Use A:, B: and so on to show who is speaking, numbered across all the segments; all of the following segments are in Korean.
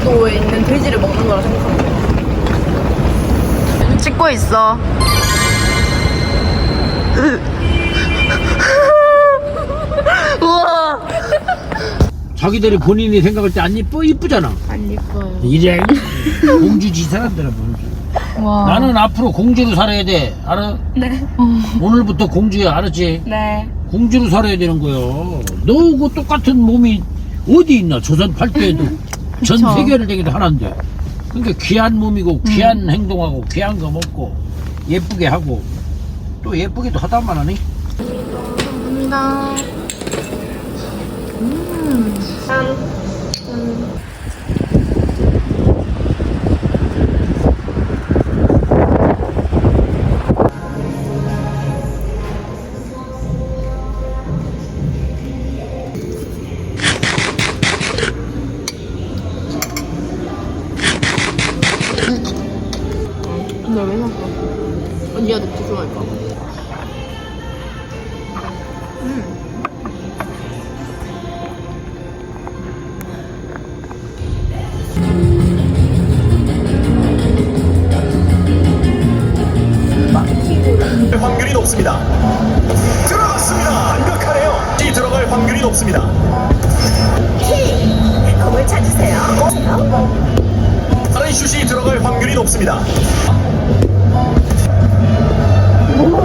A: 제주도에 있는 돼지를 먹는 거라 생각하면 돼. 찍고 있어. 우와.
B: 자기들이 본인이 생각할 때 안 이뻐 이쁘잖아.
A: 안 예뻐요.
B: 이래 공주지 이 사람들은 공주.
A: 와.
B: 나는 앞으로 공주로 살아야 돼. 알아?
A: 네.
B: 오늘부터 공주야. 알았지?
A: 네.
B: 공주로 살아야 되는 거요. 너하고 똑같은 몸이 어디 있나? 조선 팔도에도 전
A: 그쵸.
B: 세계를 되기도 하는데. 그러니까 귀한 몸이고 귀한 행동하고 귀한 거 먹고 예쁘게 하고 또 예쁘게도 하다만 하니.
A: 감사합니다. 음. 근데 왜 샀어? 언니가 녹두 좋아할까?
C: 확률이 높습니다. 들어갔습니다. 완벽하네요. 이 들어갈 확률이 높습니다.
D: 공을 찾으세요.
C: 다른 슛이 들어갈 확률이 높습니다.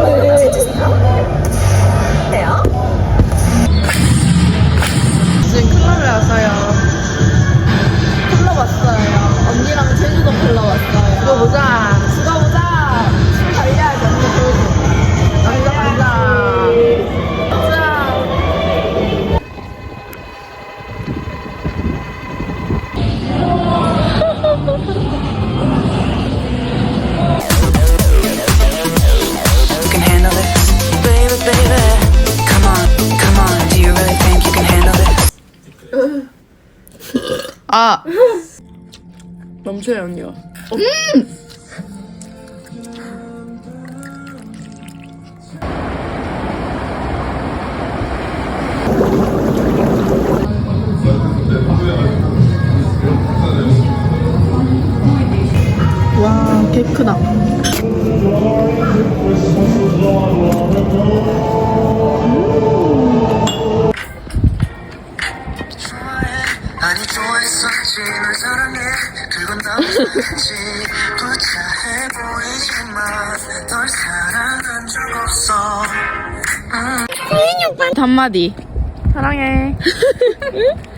D: 네요.
A: 아. 멈춰요 언니가. 와, 개 크다. 단마디. 사랑해.